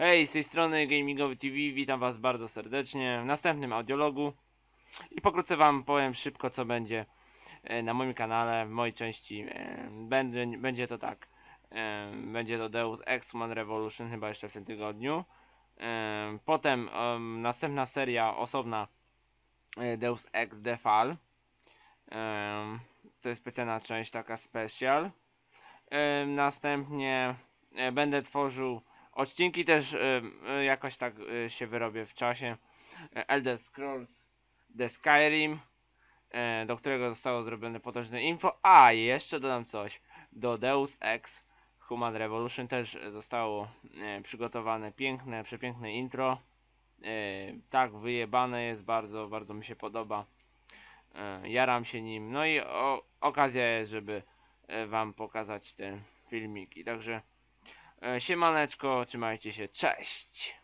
Hej, z tej strony Gamingowy TV, witam was bardzo serdecznie w następnym audiologu i pokrótce wam powiem szybko co będzie e, na moim kanale, w mojej części. e, Będzie, będzie to tak, e, będzie to Deus Ex Human Revolution chyba jeszcze w tym tygodniu. Potem em, następna seria osobna Deus Ex The Fall. To jest specjalna część, taka special. Następnie będę tworzył Odcinki też y, y, jakoś tak y, się wyrobię w czasie. E, Elder Scrolls The Skyrim, e, do którego zostało zrobione potężne info. A, jeszcze dodam coś. Do Deus Ex Human Revolution też zostało e, przygotowane piękne, przepiękne intro. Tak, wyjebane jest bardzo, bardzo mi się podoba. Jaram się nim. No i o, okazja jest, żeby wam pokazać te filmiki. Także Siemaneczko, trzymajcie się, cześć!